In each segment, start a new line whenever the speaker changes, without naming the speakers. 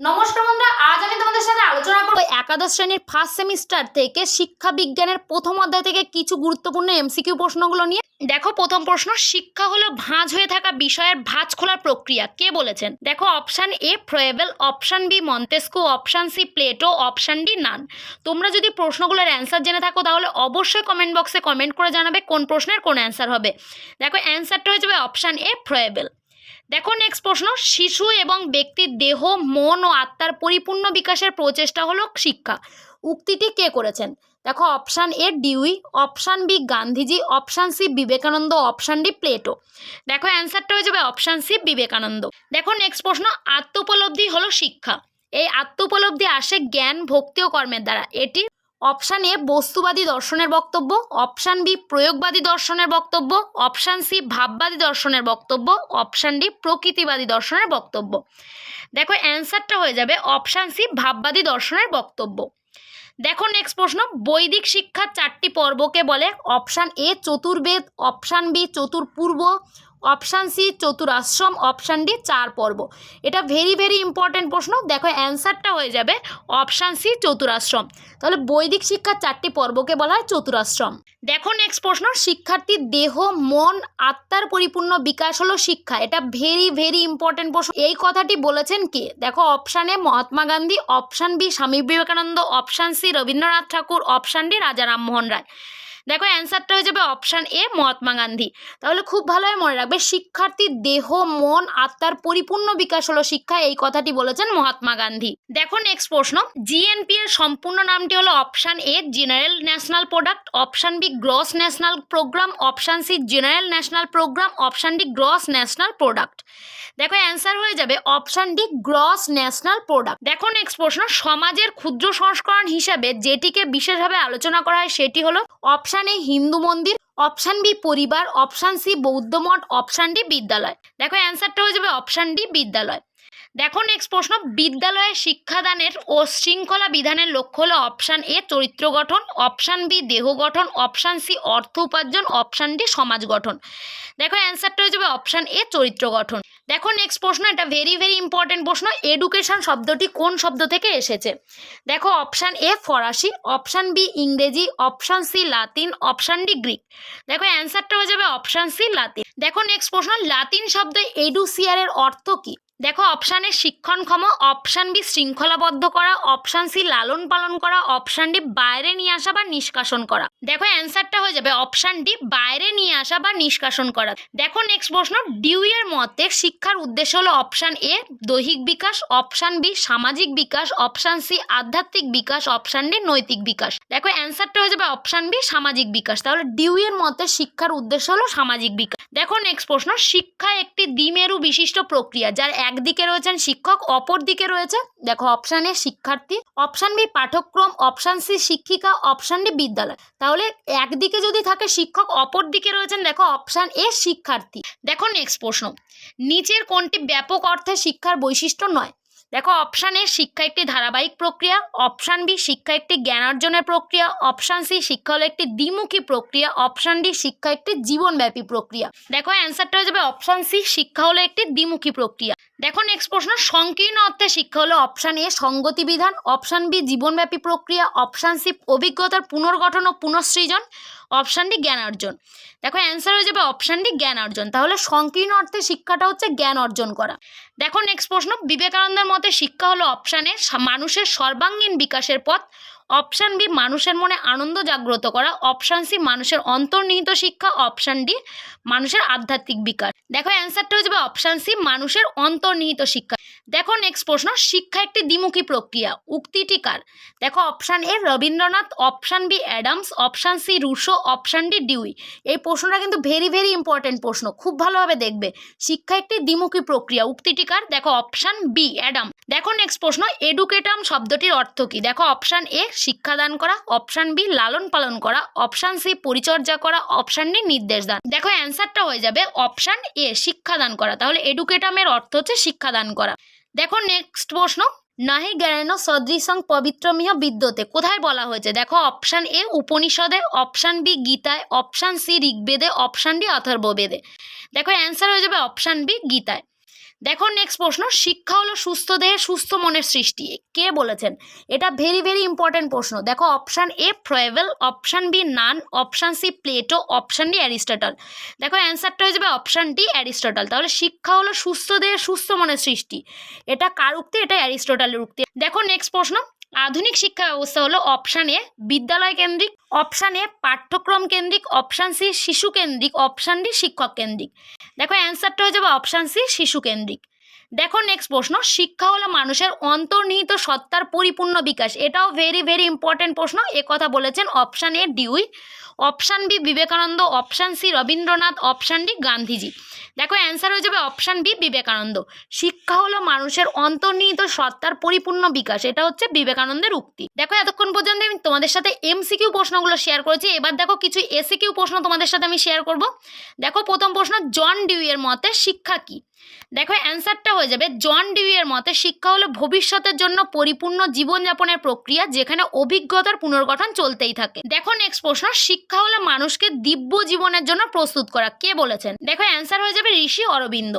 নমস্কার বন্ধুরা, আজ আমি তোমাদের সাথে আলোচনা করব একাদশ শ্রেণির ফার্স্ট সেমিস্টার থেকে শিক্ষা বিজ্ঞানের প্রথম অধ্যায় থেকে কিছু গুরুত্বপূর্ণ এমসিকিউ প্রশ্নগুলো নিয়ে। দেখো, প্রথম প্রশ্ন, শিক্ষা হলো ভাঁজ হয়ে থাকা বিষয়ের ভাঁজ খোলার প্রক্রিয়া। কে বলেছেন? দেখো option A Froebel option B Montesquieu option C Plato option D Nunn তোমরা যদি প্রশ্নগুলোর অ্যান্সার জেনে থাকো, তাহলে অবশ্যই কমেন্ট বক্সে কমেন্ট করে জানাবে কোন প্রশ্নের কোন অ্যান্সার হবে। দেখো অ্যান্সারটা হয়ে যাবে অপশান এ ফ্রয়েবেল দেখো নেক্সট প্রশ্ন, শিশু এবং ব্যক্তির দেহ, মন ও আত্মার পরিপূর্ণ বিকাশের প্রচেষ্টা হলো শিক্ষা। উক্তিটি কে করেছেন? দেখো option A Dewey option B Gandhiji option C Vivekananda option D Plato দেখো অ্যান্সারটা হয়ে যাবে অপশান সি বিবেকানন্দ দেখো নেক্সট প্রশ্ন, আত্মোপলব্ধি হলো শিক্ষা। এই আত্মোপলব্ধি আসে জ্ঞান, ভক্তি ও কর্মের দ্বারা। এটি অপশান এ বস্তুবাদী দর্শনের বক্তব্য, অপশান বি প্রয়োগবাদী দর্শনের বক্তব্য, অপশান সি ভাববাদী দর্শনের বক্তব্য, অপশান ডি প্রকৃতিবাদী দর্শনের বক্তব্য। দেখো অ্যান্সারটা হয়ে যাবে অপশান সি ভাববাদী দর্শনের বক্তব্য। দেখো নেক্সট প্রশ্ন, বৈদিক শিক্ষার চারটি পর্বকে বলে অপশান এ চতুর্বেদ, অপশান বি চতুর্পূর্ব অপশান সি, চতুরাশ্রম, অপশান ডি, চার পর্ব। এটা ভেরি ভেরি ইম্পর্টেন্ট প্রশ্ন। দেখো, অ্যান্সারটা হয়ে যাবে অপশান সি, চতুরাশ্রম। তাহলে বৈদিক শিক্ষার চারটি পর্বকে বলা হয় চতুরাশ্রম। দেখো নেক্সট প্রশ্ন শিক্ষার্থীর দেহ, মন, আত্মার পরিপূর্ণ বিকাশ হলো শিক্ষা। এটা ভেরি ভেরি ইম্পর্টেন্ট প্রশ্ন। এই কথাটি বলেছেন কে? দেখো, option Mahatma Gandhi, option B, Swami Vivekananda, option C, Rabindranath Thakur, option D, Raja Rammohan Roy. দেখো অ্যান্সারটা হয়ে যাবে অপশান এ, মহাত্মা গান্ধী। তাহলে খুব ভালোভাবে মনে রাখবে, শিক্ষার্থীর দেহ, মন, আত্মার পরিপূর্ণ বিকাশ হলো শিক্ষা, এই কথাটি বলেছেন মহাত্মা গান্ধী। দেখো নেক্সট প্রশ্ন জিএনপি এর সম্পূর্ণ নামটি হলো option A general national product option B gross national program option C general national program option D gross national product দেখো অ্যান্সার হয়ে যাবে option D gross national product দেখো নেক্সট প্রশ্ন, সমাজের ক্ষুদ্র সংস্করণ হিসাবে যেটিকে বিশেষভাবে আলোচনা করা হয় সেটি হলো অপশান এ হিন্দু মন্দির অপশান বি পরিবার অপশান সি বৌদ্ধ মঠ অপশান ডি বিদ্যালয় দেখো অ্যান্সারটা হয়ে যাবে অপশান ডি বিদ্যালয় দেখো নেক্সট প্রশ্ন, বিদ্যালয়ে শিক্ষাদানের ও শৃঙ্খলা বিধানের লক্ষ্য হলো অপশান এ চরিত্র গঠন অপশান বি দেহ গঠন অপশান সি অর্থ উপার্জন অপশান ডি সমাজ গঠন। দেখো অ্যান্সারটা হয়ে যাবে অপশান এ চরিত্র গঠন। দেখো নেক্সট প্রশ্ন, এটা ভেরি ভেরি ইম্পর্টেন্ট প্রশ্ন এডুকেশন শব্দটি কোন শব্দ থেকে এসেছে? দেখো অপশান এ ফরাসি অপশান বি ইংরেজি অপশান সি লাতিন অপশান ডি গ্রিক। দেখো অ্যান্সারটা হয়ে যাবে অপশান সি লাতিন। দেখো নেক্সট প্রশ্ন, লাতিন শব্দ এডুসিয়ারের অর্থ কি? দেখো অপশানে শিক্ষণক্ষম অপশান বি শৃঙ্খলাবদ্ধ করা অপশান সি লালন পালন করা অপশান ডি বাইরে নিয়ে আসা বা নিষ্কাশন করা। দেখো অ্যান্সারটা হয়ে যাবে অপশান ডি বাইরে নিয়ে আসা বা নিষ্কাশন করা। দেখো নেক্সট প্রশ্ন ডিউয়ের মতে শিক্ষার উদ্দেশ্য হলো অপশান এ দৈহিক বিকাশ অপশান বি সামাজিক বিকাশ অপশান সি আধ্যাত্মিক বিকাশ অপশান ডি নৈতিক বিকাশ। দেখো অ্যান্সারটা হয়ে যাবে অপশান বি সামাজিক বিকাশ। তাহলে ডিউয়ের মতে শিক্ষার উদ্দেশ্য হলো সামাজিক বিকাশ। দেখো নেক্সট প্রশ্ন, শিক্ষা একটি দ্বিমেরু বিশিষ্ট প্রক্রিয়া, যার একদিকে রয়েছেন শিক্ষক অপর দিকে রয়েছে, দেখো অপশান এ শিক্ষার্থী অপশান বি পাঠ্যক্রম অপশান সি শিক্ষিকা অপশান ডি বিদ্যালয়। তাহলে একদিকে যদি থাকে শিক্ষক অপর দিকে রয়েছেন, দেখো অপশান এ শিক্ষার্থী। দেখো নেক্সট প্রশ্ন, নিচের কোনটি ব্যাপক অর্থে শিক্ষার বৈশিষ্ট্য নয়? দেখো অপশান এ শিক্ষা একটি ধারাবাহিক প্রক্রিয়া অপশান বি শিক্ষা একটি জ্ঞান অর্জনের প্রক্রিয়া অপশান সি শিক্ষা হলো একটি দ্বিমুখী প্রক্রিয়া অপশান ডি শিক্ষা একটি জীবনব্যাপী প্রক্রিয়া। দেখো অ্যান্সারটা হয়ে যাবে অপশান সি শিক্ষা হলো একটি দ্বিমুখী প্রক্রিয়া। দেখো নেক্সট প্রশ্ন, সংকীর্ণ অর্থে শিক্ষা হলো অপশান এ সঙ্গতি বিধান অপশান বি জীবনব্যাপী প্রক্রিয়া অপশান সি অভিজ্ঞতার পুনর্গঠন ও পুনঃসৃজন অপশান ডি জ্ঞান অর্জন। দেখো অ্যান্সার হয়ে যাবে অপশান ডি জ্ঞান অর্জন। তাহলে সংকীর্ণ অর্থে শিক্ষাটা হচ্ছে জ্ঞান অর্জন করা। দেখো নেক্সট প্রশ্ন, বিবেকানন্দের মতে শিক্ষা হলো অপশানে মানুষের সর্বাঙ্গীন বিকাশের পথ। অপশান বি মানুষের মনে আনন্দ জাগ্রত করা। অপশান সি মানুষের অন্তর্নিহিত শিক্ষা। অপশান ডি মানুষের আধ্যাত্মিক বিকাশ। দেখো অ্যান্সারটা হয়ে যাবে অপশান সি মানুষের অন্তর্নিহিত শিক্ষা। দেখো নেক্সট প্রশ্ন, শিক্ষা একটি দ্বিমুখী প্রক্রিয়া, উক্তিটি কার? দেখো option A Rabindranath option B Adams option C Rousseau option D Dewey. এই প্রশ্নটা কিন্তু ভেরি ভেরি ইম্পর্টেন্ট প্রশ্ন, খুব ভালোভাবে দেখবে। শিক্ষা একটি দ্বিমুখী প্রক্রিয়া, উক্তিটি কার? দেখো অপশান বি অ্যাডাম। দেখো নেক্সট প্রশ্ন এডুকেটাম শব্দটির অর্থ কী? দেখো অপশান এ শিক্ষাদান করা অপশান বি লালন পালন করা অপশান সি পরিচর্যা করা অপশান ডি নির্দেশ দান। দেখো অ্যান্সারটা হয়ে যাবে অপশান এ শিক্ষাদান করা। তাহলে এডুকেটামের অর্থ হচ্ছে শিক্ষাদান করা। দেখো নেক্সট প্রশ্ন, নাহি জ্ঞান সদৃশং পবিত্রমিহ বিদ্যতে। কোথায় বলা হয়েছে? দেখো অপশান এ উপনিষদে অপশান বি গীতায় অপশান সি ঋগ্বেদে অপশান ডি অথর্ববেদে। দেখো অ্যান্সার হয়ে যাবে অপশান বি গীতায়। দেখো নেক্সট প্রশ্ন, শিক্ষা হলো সুস্থ দেহে সুস্থ মনের সৃষ্টি। কে বলেছেন? এটা ভেরি ভেরি ইম্পর্টেন্ট প্রশ্ন। দেখো option A Froebel option B Nunn option C Plato option D Aristotle দেখো অ্যান্সারটা হয়ে যাবে অপশান ডি অ্যারিস্টটল তাহলে শিক্ষা হলো সুস্থ দেহে সুস্থ মনের সৃষ্টি। এটা কার উক্তি? এটা অ্যারিস্টটলের উক্তি। দেখো নেক্সট প্রশ্ন। আধুনিক শিক্ষা ব্যবস্থা হলো অপশান এ বিদ্যালয় কেন্দ্রিক অপশান এ পাঠ্যক্রম কেন্দ্রিক অপশান সি শিশু কেন্দ্রিক অপশান ডি শিক্ষক কেন্দ্রিক। দেখো অ্যান্সারটা হয়ে যাবে অপশান সি শিশু কেন্দ্রিক। দেখো নেক্সট প্রশ্ন, শিক্ষা হলো মানুষের অন্তর্নিহিত সত্তার পরিপূর্ণ বিকাশ। এটাও ভেরি ভেরি ইম্পর্টেন্ট প্রশ্ন কথা বলেছেন option A Dewey option B Vivekananda option C Rabindranath option D Gandhiji দেখো অ্যান্সার হয়ে যাবে অপশান বি বিবেকানন্দ শিক্ষা হলো মানুষের অন্তর্নিহিত সত্তার পরিপূর্ণ বিকাশ। এটা হচ্ছে বিবেকানন্দের উক্তি। দেখো, এতক্ষণ পর্যন্ত আমি তোমাদের সাথে এমসিকিউ প্রশ্নগুলো শেয়ার করেছি। এবার দেখো, কিছু এসিকিউ প্রশ্ন তোমাদের সাথে আমি শেয়ার করব। দেখো, প্রথম প্রশ্ন জন ডিউয়ের মতে শিক্ষা কি? দেখো অ্যান্সারটা হয়ে যাবে জন ডিউয়ের মতে শিক্ষা হলো ভবিষ্যতের জন্য পরিপূর্ণ জীবনযাপনের প্রক্রিয়া যেখানে অভিজ্ঞতার পুনর্গঠন চলতেই থাকে। দেখো নেক্সট প্রশ্ন, শিক্ষা হলো মানুষকে দিব্য জীবনের জন্য প্রস্তুত করা। কে বলেছেন? দেখো অ্যান্সার হয়ে যাবে ঋষি অরবিন্দ।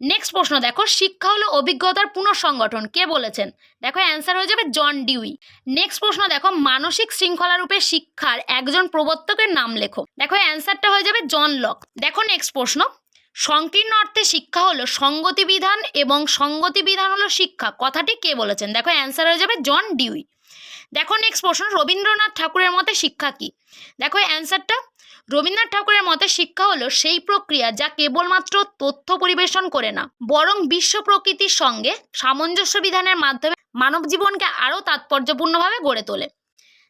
নেক্সট প্রশ্ন দেখো, শিক্ষা হলো অভিজ্ঞতার পুনঃসংগঠন। কে বলেছেন? দেখো অ্যান্সার হয়ে যাবে জন ডিউই। নেক্সট প্রশ্ন দেখো, মানসিক শৃঙ্খলা রূপে শিক্ষার একজন প্রবর্তকের নাম লেখো। দেখো অ্যান্সারটা হয়ে যাবে জন লক। দেখো নেক্সট প্রশ্ন, সংকীর্ণ অর্থে শিক্ষা হলো সঙ্গতি বিধান এবং সঙ্গতি বিধান হলো শিক্ষা। কথাটি কে বলেছেন? দেখো অ্যান্সার হয়ে যাবে জন ডিউই। দেখো নেক্সট প্রশ্ন, রবীন্দ্রনাথ ঠাকুরের মতে শিক্ষা কি? দেখো অ্যান্সারটা রবীন্দ্রনাথ ঠাকুরের মতে শিক্ষা হলো সেই প্রক্রিয়া যা কেবলমাত্র তথ্য পরিবেশন করে না, বরং বিশ্ব প্রকৃতির সঙ্গে সামঞ্জস্য বিধানের মাধ্যমে মানব জীবনকে আরও তাৎপর্যপূর্ণভাবে গড়ে তোলে।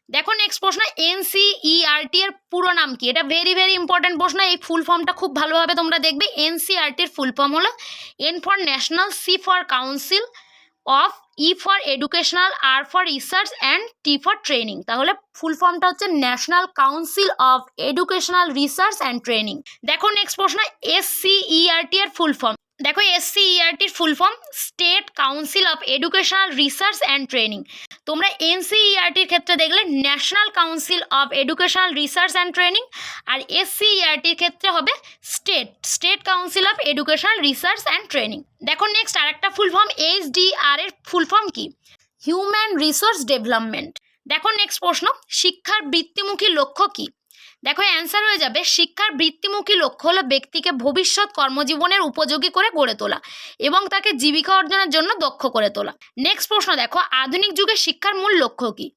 দেখো নেক্সট প্রশ্ন এনসিইআরটি এর পুরো নাম কি? এটা ভেরি ভেরি ইম্পর্টেন্ট প্রশ্ন, এই ফুল ফর্মটা খুব ভালোভাবে তোমরা দেখবে। এনসিইআরটির ফুল ফর্ম হলো N for national C for council of E for educational, R for research, and T for training. তাহলে ফুল ফর্মটা হচ্ছে national council of educational research and training. দেখো নেক্সট প্রশ্ন এস সিইআরটি এর ফুল ফর্ম। দেখো এস সিইআরটির full form, state council of educational research and training. তোমরা এনসিইআরটির ক্ষেত্রে দেখলে national council of educational research and training আর এসসিইআরটির ক্ষেত্রে হবে state state council of educational research and training দেখো নেক্সট আরেকটা ফুল ফর্ম এইচডিআর এর ফুল ফর্ম কি? হিউম্যান রিসোর্স ডেভেলপমেন্ট দেখো নেক্সট প্রশ্ন, শিক্ষার বৃত্তিমুখী লক্ষ্য কি? দেখো অ্যান্সার হয়ে যাবে, শিক্ষার বৃত্তিমুখী লক্ষ্য হলো ব্যক্তিকে ভবিষ্যৎ কর্মজীবনের উপযোগী করে গড়ে তোলা এবং তাকে জীবিকা অর্জনের জন্য দক্ষ করে তোলা। নেক্সট প্রশ্ন, দেখো, আধুনিক যুগে শিক্ষার মূল লক্ষ্য কি?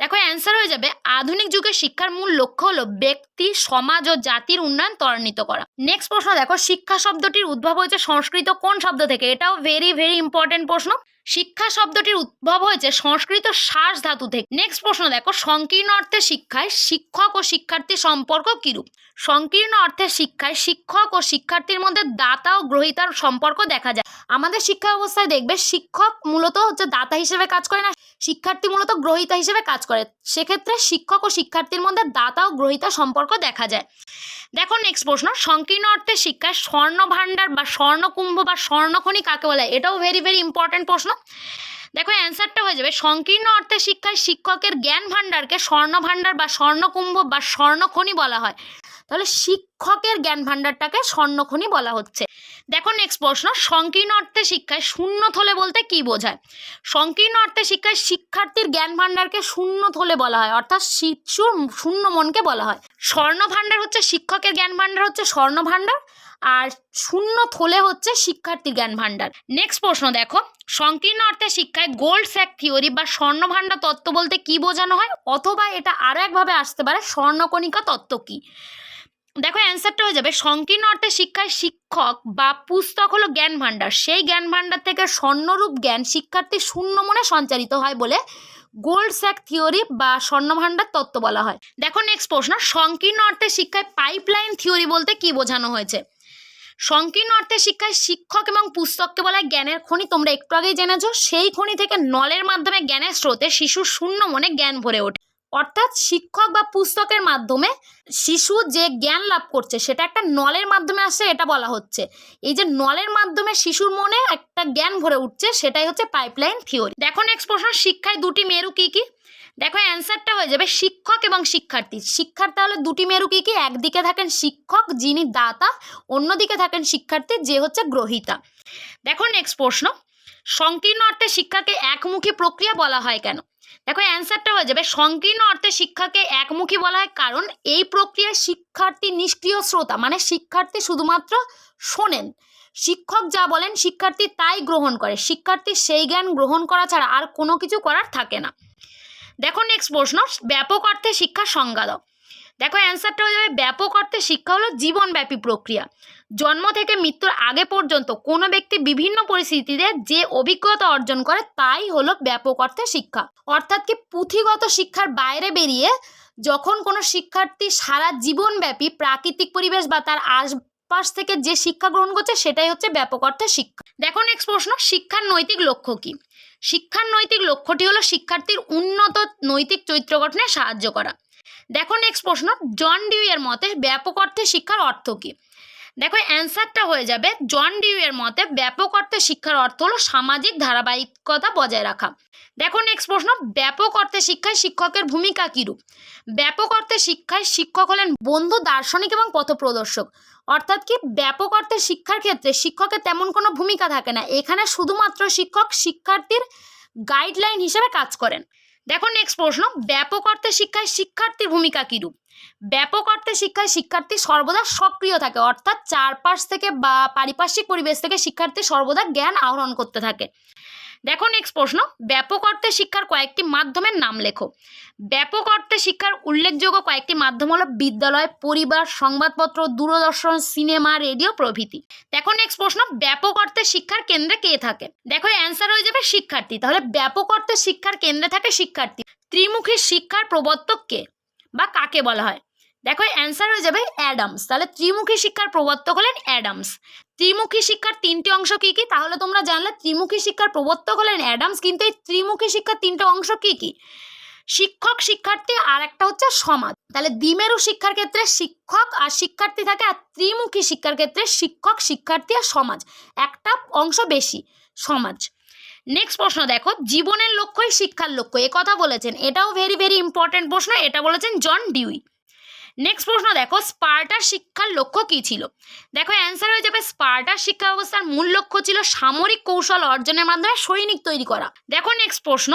দেখো অ্যান্সার হয়ে যাবে, আধুনিক যুগে শিক্ষার মূল লক্ষ্য হলো ব্যক্তি, সমাজ ও জাতির উন্নয়ন ত্বরান্বিত করা। নেক্সট প্রশ্ন, দেখো, শিক্ষা শব্দটির উদ্ভব হয়েছে সংস্কৃত কোন শব্দ থেকে? এটাও ভেরি ভেরি ইম্পর্টেন্ট প্রশ্ন। শিক্ষা শব্দটির উদ্ভব হয়েছে সংস্কৃত শ্বাস ধাতু থেকে। নেক্সট প্রশ্ন দেখো, সংকীর্ণ অর্থে শিক্ষায় শিক্ষক ও শিক্ষার্থী সম্পর্ক কিরূপ? সংকীর্ণ অর্থে শিক্ষায় শিক্ষক ও শিক্ষার্থীর মধ্যে দাতা ও গ্রহিতার সম্পর্ক দেখা যায়। আমাদের শিক্ষা ব্যবস্থায় দেখবে শিক্ষক মূলত হচ্ছে দাতা হিসেবে কাজ করে না, শিক্ষার্থী মূলত গ্রহিতা হিসেবে কাজ করে। সেক্ষেত্রে শিক্ষক ও শিক্ষার্থীর মধ্যে দাতা ও গ্রহিতা সম্পর্ক দেখা যায়। দেখো নেক্সট প্রশ্ন, সংকীর্ণ অর্থে শিক্ষায় স্বর্ণ ভাণ্ডার বা স্বর্ণকুম্ভ বা স্বর্ণখনি কাকে বলে? এটাও ভেরি ভেরি ইম্পর্টেন্ট প্রশ্ন। দেখো অ্যান্সারটা হয়ে যাবে, সংকীর্ণ অর্থে শিক্ষায় শিক্ষকের জ্ঞান ভাণ্ডারকে স্বর্ণ ভাণ্ডার বা স্বর্ণকুম্ভ বা স্বর্ণখনি বলা হয়। তাহলে শিক্ষকের জ্ঞান ভাণ্ডারটাকে স্বর্ণখনি বলা হচ্ছে। দেখো নেক্সট প্রশ্ন, সংকীর্ণ অর্থে শিক্ষায় শূন্য থলে বলতে কি বোঝায়? সংকীর্ণ অর্থে শিক্ষায় শিক্ষার্থীর জ্ঞান ভাণ্ডারকে শূন্য থলে বলা হয়, অর্থাৎ শিশুর শূন্য মনকে বলা হয়। স্বর্ণ ভাণ্ডার হচ্ছে শিক্ষকের জ্ঞান ভাণ্ডার হচ্ছে স্বর্ণ ভাণ্ডার আর শূন্য থলে হচ্ছে শিক্ষার্থীর জ্ঞান ভাণ্ডার নেক্সট প্রশ্ন দেখো, সংকীর্ণ অর্থে শিক্ষায় গোল্ড স্যাক থিওরি বা স্বর্ণভাণ্ডার তত্ত্ব বলতে কি বোঝানো হয়? অথবা এটা আরও একভাবে আসতে পারে, স্বর্ণকণিকা তত্ত্ব কি? দেখো অ্যান্সারটা হয়ে যাবে, সংকীর্ণ অর্থে শিক্ষায় শিক্ষক বা পুস্তক হলো জ্ঞান ভাণ্ডার। সেই জ্ঞান ভাণ্ডার থেকে স্বর্ণরূপ জ্ঞান শিক্ষার্থী শূন্য মনে সঞ্চারিত হয় বলে গোল্ড স্যাক থিওরি বা স্বর্ণভাণ্ডার তত্ত্ব বলা হয়। দেখো নেক্সট প্রশ্ন, সংকীর্ণ অর্থে শিক্ষায় পাইপলাইন থিওরি বলতে কি বোঝানো হয়েছে? সংকীর্ণ অর্থে শিক্ষায় শিক্ষক এবং পুস্তককে বলা জ্ঞানের খনি, তোমরা একটু আগেই জেনেছো, সেই খনি থেকে নলের মাধ্যমে জ্ঞানের স্রোতে শিশুর শূন্য মনে জ্ঞান ভরে ওঠে। অর্থাৎ শিক্ষক বা পুস্তকের মাধ্যমে শিশু যে জ্ঞান লাভ করছে, সেটা একটা নলের মাধ্যমে আসছে এটা বলা হচ্ছে। এই যে নলের মাধ্যমে শিশুর মনে একটা জ্ঞান ভরে উঠছে, সেটাই হচ্ছে পাইপলাইন থিওরি দেখো নেক্সট প্রশ্ন, শিক্ষায় দুটি মেরু কি কি? দেখো অ্যান্সারটা হয়ে যাবে শিক্ষক এবং শিক্ষার্থী। শিক্ষার তাহলে দুটি মেরু কি কি? একদিকে থাকেন শিক্ষক যিনি দাতা, অন্যদিকে থাকেন শিক্ষার্থী যে হচ্ছে গ্রহিতা। দেখো নেক্সট প্রশ্ন, সংকীর্ণ অর্থে শিক্ষাকে একমুখী প্রক্রিয়া বলা হয় কেন? দেখো অ্যান্সারটা হয়ে যাবে। সংকীর্ণ অর্থে শিক্ষাকে একমুখী বলা হয় কারণ এই প্রক্রিয়ায় শিক্ষার্থী নিষ্ক্রিয় শ্রোতা মানে শিক্ষার্থী শুধুমাত্র শোনেন। শিক্ষক যা বলেন শিক্ষার্থী তাই গ্রহণ করে। শিক্ষার্থী সেই জ্ঞান গ্রহণ করা ছাড়া আর কোনো কিছু করার থাকে না। দেখো নেক্সট প্রশ্ন, ব্যাপক অর্থে শিক্ষার সংজ্ঞা দেখো অ্যান্সারটা হয়ে যাবে, ব্যাপক অর্থে শিক্ষা হলো জীবনব্যাপী প্রক্রিয়া। জন্ম থেকে মৃত্যুর আগে পর্যন্ত কোনো ব্যক্তি বিভিন্ন পরিস্থিতিতে যে অভিজ্ঞতা অর্জন করে তাই হলো ব্যাপক অর্থে শিক্ষা। অর্থাৎ কি পুঁথিগত শিক্ষার বাইরে বেরিয়ে যখন কোনো শিক্ষার্থী সারা জীবনব্যাপী প্রাকৃতিক পরিবেশ বা তার আশপাশ থেকে যে শিক্ষা গ্রহণ করছে সেটাই হচ্ছে ব্যাপক অর্থে শিক্ষা। দেখো নেক্সট প্রশ্ন, শিক্ষার নৈতিক লক্ষ্য কী? শিক্ষার নৈতিক লক্ষ্যটি হলো শিক্ষার্থীর উন্নত নৈতিক চরিত্র গঠনে সাহায্য করা। দেখো নেক্সট প্রশ্ন, জন ডিউয়ের মতে ব্যাপক অর্থে শিক্ষার অর্থ কী? দেখো অ্যান্সারটা হয়ে যাবে জন ডিউয়ের মতে ব্যাপক অর্থে শিক্ষার অর্থ হলো সামাজিক ধারাবাহিকতা বজায় রাখা। দেখো নেক্সট প্রশ্ন, ব্যাপক অর্থে শিক্ষায় শিক্ষকের ভূমিকা কীরূপ? ব্যাপক অর্থে শিক্ষায় শিক্ষক হলেন বন্ধু, দার্শনিক এবং পথপ্রদর্শক। অর্থাৎ কি, ব্যাপক অর্থে শিক্ষার ক্ষেত্রে শিক্ষকের তেমন কোনো ভূমিকা থাকে না। এখানে শুধুমাত্র শিক্ষক শিক্ষার্থীর গাইডলাইন হিসেবে কাজ করেন। দেখো নেক্সট প্রশ্ন, ব্যাপক অর্থে শিক্ষায় শিক্ষার্থীর ভূমিকা কীরূপ? ব্যাপক অর্থে শিক্ষায় শিক্ষার্থী সর্বদা সক্রিয় থাকে, অর্থাৎ চারপাশ থেকে বা পারিপার্শ্বিক পরিবেশ থেকে শিক্ষার্থী সর্বদা জ্ঞান আহরণ করতে থাকে। দেখো নেক্সট প্রশ্ন, ব্যাপক অর্থে শিক্ষার কয়েকটি মাধ্যমের নাম লেখো। ব্যাপক অর্থে শিক্ষার উল্লেখযোগ্য কয়েকটি মাধ্যম হলো বিদ্যালয়, পরিবার, সংবাদপত্র, দূরদর্শন, সিনেমা, রেডিও প্রভৃতি। দেখো নেক্সট প্রশ্ন, ব্যাপক অর্থে শিক্ষার কেন্দ্রে কে থাকে? দেখো অ্যান্সার হয়ে যাবে শিক্ষার্থী। তাহলে ব্যাপক অর্থে শিক্ষার কেন্দ্রে থাকে শিক্ষার্থী। ত্রিমুখী শিক্ষার প্রবর্তক কে? বা কাকে বলা হয়? দেখো অ্যান্সার হয়ে যাবে অ্যাডামস। তাহলে ত্রিমুখী শিক্ষার প্রবর্তক হলেন অ্যাডামস। ত্রিমুখী শিক্ষার তিনটি অংশ কি কি? তাহলে তোমরা জানলে ত্রিমুখী শিক্ষার প্রবর্তক হলেন অ্যাডামস, কিন্তু এই ত্রিমুখী শিক্ষার তিনটে অংশ কি কি? শিক্ষক, শিক্ষার্থী আর একটা হচ্ছে সমাজ। তাহলে দ্বিমেরু শিক্ষার ক্ষেত্রে শিক্ষক আর শিক্ষার্থী থাকে, আর ত্রিমুখী শিক্ষার ক্ষেত্রে শিক্ষক, শিক্ষার্থী আর সমাজ। একটা অংশ বেশি, সমাজ। নেক্সট প্রশ্ন দেখো, জীবনের লক্ষ্যই শিক্ষার লক্ষ্য। এ কথা বলেছেন। এটাও ভেরি ভেরি ইম্পর্টেন্ট প্রশ্ন। এটা বলেছেন জন ডিউই। নেক্সট প্রশ্ন, দেখো স্পার্টার শিক্ষার লক্ষ্য কী ছিল? দেখো অ্যান্সার হয়ে যাবে স্পার্টার শিক্ষা ব্যবস্থার মূল লক্ষ্য ছিল সামরিক কৌশল অর্জনের মাধ্যমে সৈনিক তৈরি করা। দেখো নেক্সট প্রশ্ন,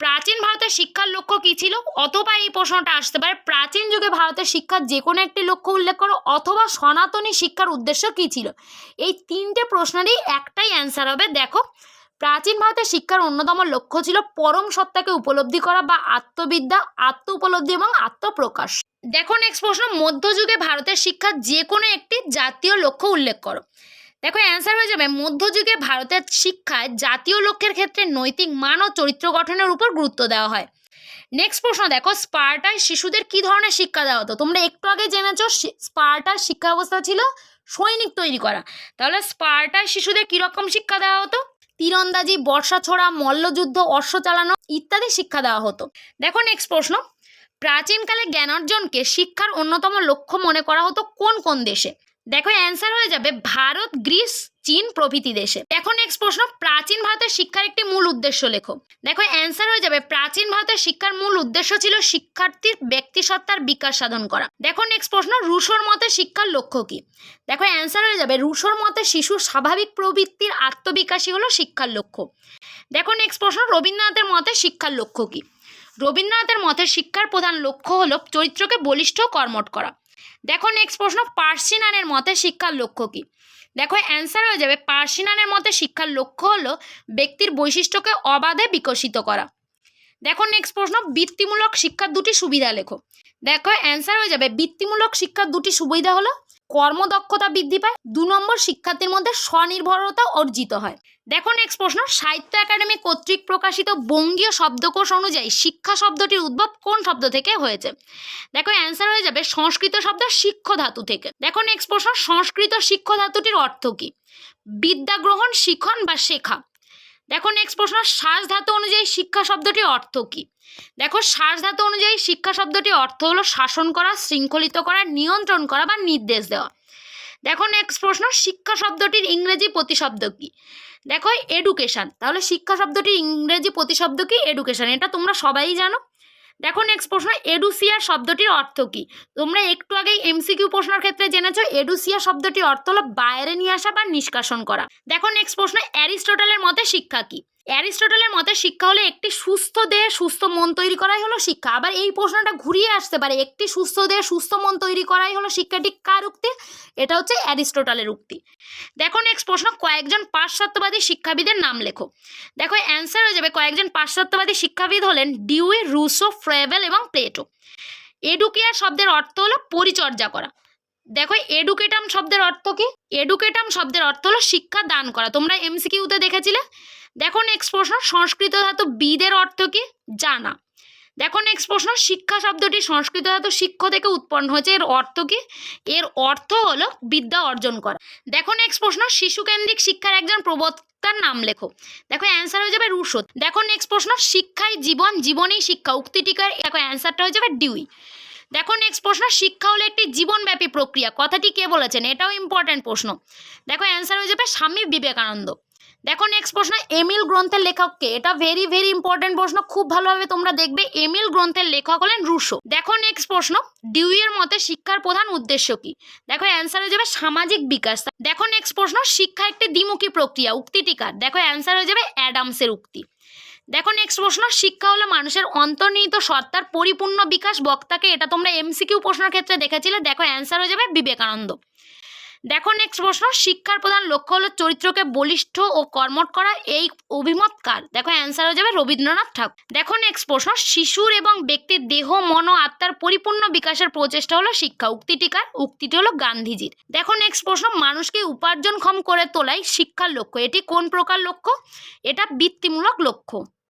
প্রাচীন ভারতের শিক্ষার লক্ষ্য কী ছিল? অথবা এই প্রশ্নটা আসতে পারে, প্রাচীন যুগে ভারতের শিক্ষার যে কোনো একটি লক্ষ্য উল্লেখ করো, অথবা সনাতনী শিক্ষার উদ্দেশ্য কী ছিল? এই তিনটে প্রশ্নেরই একটাই অ্যান্সার হবে, দেখো। প্রাচীন ভারতের শিক্ষার অন্যতম লক্ষ্য ছিল পরম সত্তাকে উপলব্ধি করা বা আত্মবিদ্যা আত্ম উপলব্ধি এবং আত্মপ্রকাশ। দেখো নেক্সট প্রশ্ন, মধ্যযুগে ভারতের শিক্ষার যে কোনো একটি জাতীয় লক্ষ্য উল্লেখ করো। দেখো অ্যান্সার হয়ে যাবে, মধ্যযুগে ভারতের শিক্ষায় জাতীয় লক্ষ্যের ক্ষেত্রে নৈতিক মান ও চরিত্র গঠনের উপর গুরুত্ব দেওয়া হয়। নেক্সট প্রশ্ন, দেখো স্পার্টায় শিশুদের কি ধরনের শিক্ষা দেওয়া হতো? তোমরা একটু আগে জেনেছো স্পার্টার শিক্ষা ব্যবস্থা ছিল সৈনিক তৈরি করা। তাহলে স্পার্টায় শিশুদের কীরকম শিক্ষা দেওয়া হতো? তীরন্দাজি বর্ষা ছোড়া মল্লযুদ্ধ, অশ্ব চালানো ইত্যাদি শিক্ষা দেওয়া হতো। দেখো নেক্সট প্রশ্ন প্রাচীনকালে জ্ঞান অর্জনকে শিক্ষার অন্যতম লক্ষ্য মনে করা হতো কোন কোন দেশে? দেখো অ্যান্সার হয়ে যাবে ভারত, গ্রিস, চীন প্রভৃতি দেশে। দেখো নেক্সট প্রশ্ন, প্রাচীন ভারতের শিক্ষার একটি মূল উদ্দেশ্য লেখো। দেখো অ্যান্সার হয়ে যাবে, প্রাচীন ভারতের শিক্ষার মূল উদ্দেশ্য ছিল শিক্ষার্থীর ব্যক্তিসত্তার বিকাশ সাধন করা। দেখো নেক্সট প্রশ্ন, রুশোর মতে শিক্ষার লক্ষ্য কী? দেখো অ্যান্সার হয়ে যাবে, রুশোর মতে শিশুর স্বাভাবিক প্রবৃত্তির আত্মবিকাশই হলো শিক্ষার লক্ষ্য। দেখো নেক্সট প্রশ্ন, রবীন্দ্রনাথের মতে শিক্ষার লক্ষ্য কী? রবীন্দ্রনাথের মতে শিক্ষার প্রধান লক্ষ্য হল চরিত্রকে বলিষ্ঠ কর্মট করা। দেখো নেক্সট প্রশ্ন পার্সিনানের মতে শিক্ষার লক্ষ্য কী? দেখো অ্যান্সার হয়ে যাবে পার্সিনানের মতে শিক্ষার লক্ষ্য হলো ব্যক্তির বৈশিষ্ট্যকে অবাধে বিকশিত করা। দেখো নেক্সট প্রশ্ন, বৃত্তিমূলক শিক্ষার দুটি সুবিধা লেখো। দেখো অ্যান্সার হয়ে যাবে, বৃত্তিমূলক শিক্ষার দুটি সুবিধা হলো কর্মদক্ষতা বৃদ্ধি পায়, দু নম্বর শিক্ষার্থীর মধ্যে স্বনির্ভরতা অর্জিত হয়। দেখো নেক্সট প্রশ্ন, সাহিত্য একাডেমি কর্তৃক প্রকাশিত বঙ্গীয় শব্দকোষ অনুযায়ী শিক্ষা শব্দটির উদ্ভব কোন শব্দ থেকে হয়েছে? দেখো অ্যান্সার হয়ে যাবে সংস্কৃত শব্দ শিক্ষ ধাতু থেকে। দেখো নেক্সট প্রশ্ন, সংস্কৃত শিক্ষ ধাতুটির অর্থ কী? বিদ্যা গ্রহণ শিখন বা শেখা। দেখো নেক্সট প্রশ্ন শ্বাস ধাতু অনুযায়ী শিক্ষা শব্দটির অর্থ কী? দেখো শ্বাস ধাতু অনুযায়ী শিক্ষা শব্দটি অর্থ হলো শাসন করা, শৃঙ্খলিত করা, নিয়ন্ত্রণ করা বা নির্দেশ দেওয়া। দেখো নেক্সট প্রশ্ন, শিক্ষা শব্দটির ইংরেজি প্রতিশব্দ কী? দেখো এডুকেশান তাহলে শিক্ষা শব্দটির ইংরেজি প্রতিশব্দ কি? এডুকেশান এটা তোমরা সবাই জানো। দেখো নেক্সট প্রশ্ন এডুসিয়া শব্দটির অর্থ কি? তোমরা একটু আগেই এমসিকিউ প্রশ্নের ক্ষেত্রে জেনেছো এডুসিয়া শব্দটির অর্থ হলো বাইরে নিয়ে আসা বা নিষ্কাশন করা। দেখো নেক্সট প্রশ্ন, অ্যারিস্টটলের মতে শিক্ষা কি? অ্যারিস্টটলের মতে শিক্ষা হলো একটি সুস্থ দেহে, সুস্থ মন তৈরি করাই হলো শিক্ষা। আবার এই প্রশ্নটা ঘুরিয়ে আসতে পারে, একটি সুস্থ দেহে, সুস্থ মন তৈরি করাই হলো শিক্ষাটি কার উক্তি? এটা হচ্ছে অ্যারিস্টটলের উক্তি। দেখো নেক্সট প্রশ্ন, কয়েকজন পাশ্চাত্যবাদী শিক্ষাবিদের নাম লেখো। দেখো অ্যান্সার হয়ে যাবে, কয়েকজন পাশ্চাত্যবাদী শিক্ষাবিদ হলেন ডিউই রুসো ফ্রেভেল এবং প্লেটো। এডুকেয়ার শব্দের অর্থ হলো পরিচর্যা করা। দেখো এডুকেটাম শব্দের অর্থ কি? এডুকেটাম শব্দের অর্থ হলো শিক্ষা দান করা। তোমরা এমসিকিউতে দেখেছিলে? দেখো নেক্সট প্রশ্ন, সংস্কৃত ধাতু বিদের অর্থ কি? জানা। দেখো নেক্সট প্রশ্ন, শিক্ষা শব্দটি সংস্কৃত ধাতু শিক্ষ থেকে উৎপন্ন হয়েছে, এর অর্থ কি? এর অর্থ হলো বিদ্যা অর্জন করা। দেখো নেক্সট প্রশ্ন শিশুকেন্দ্রিক শিক্ষার একজন প্রবক্তার নাম লেখো। দেখো অ্যান্সার হয়ে যাবে রুশো। দেখো নেক্সট প্রশ্ন, শিক্ষাই জীবন, জীবনেই শিক্ষা। উক্তিটিকার দেখো অ্যান্সারটা হয়ে যাবে ডিউই। দেখো নেক্সট প্রশ্ন, শিক্ষা হলো একটি জীবনব্যাপী প্রক্রিয়া। কথাটি কে বলেছেন? এটাও ইম্পর্ট্যান্ট প্রশ্ন। দেখো অ্যান্সার হয়ে যাবে স্বামী বিবেকানন্দ। দেখো নেক্সট প্রশ্ন, এমিল গ্রন্থের লেখককে, এটা ভেরি ভেরি ইম্পর্টেন্ট প্রশ্ন, খুব ভালোভাবে তোমরা দেখবে, এমিল গ্রন্থের লেখক হলেন রুশো। দেখো নেক্সট প্রশ্ন, ডিউইয়ের মতে শিক্ষার প্রধান উদ্দেশ্য কি? দেখো অ্যান্সার হয়ে যাবে সামাজিক বিকাশ। দেখো নেক্সট প্রশ্ন, শিক্ষা একটি দ্বিমুখী প্রক্রিয়া উক্তিটি কার? দেখো অ্যান্সার হয়ে যাবে অ্যাডামসের উক্তি। দেখো নেক্সট প্রশ্ন, শিক্ষা হলো মানুষের অন্তর্নিহিত সত্তার পরিপূর্ণ বিকাশ, বক্তাকে, এটা তোমরা এমসিকিউ প্রশ্নের ক্ষেত্রে দেখেছিলে, দেখো অ্যান্সার হয়ে যাবে বিবেকানন্দ। দেখো নেক্সট প্রশ্ন, শিক্ষার প্রধান লক্ষ্য হলো চরিত্রকে বলিষ্ঠ ও কর্মট করা, এই অভিমত কার? দেখো অ্যান্সার হয়ে যাবে রবীন্দ্রনাথ ঠাকুর। দেখো নেক্সট প্রশ্ন, শিশুর এবং ব্যক্তির দেহ, মন আত্মার পরিপূর্ণ বিকাশের প্রচেষ্টা হলো শিক্ষা। উক্তিটি কার? উক্তিটি হলো গান্ধীজির। দেখো নেক্সট প্রশ্ন, মানুষকে উপার্জনক্ষম করে তোলাই শিক্ষার লক্ষ্য। এটি কোন প্রকার লক্ষ্য? এটা বৃত্তিমূলক লক্ষ্য।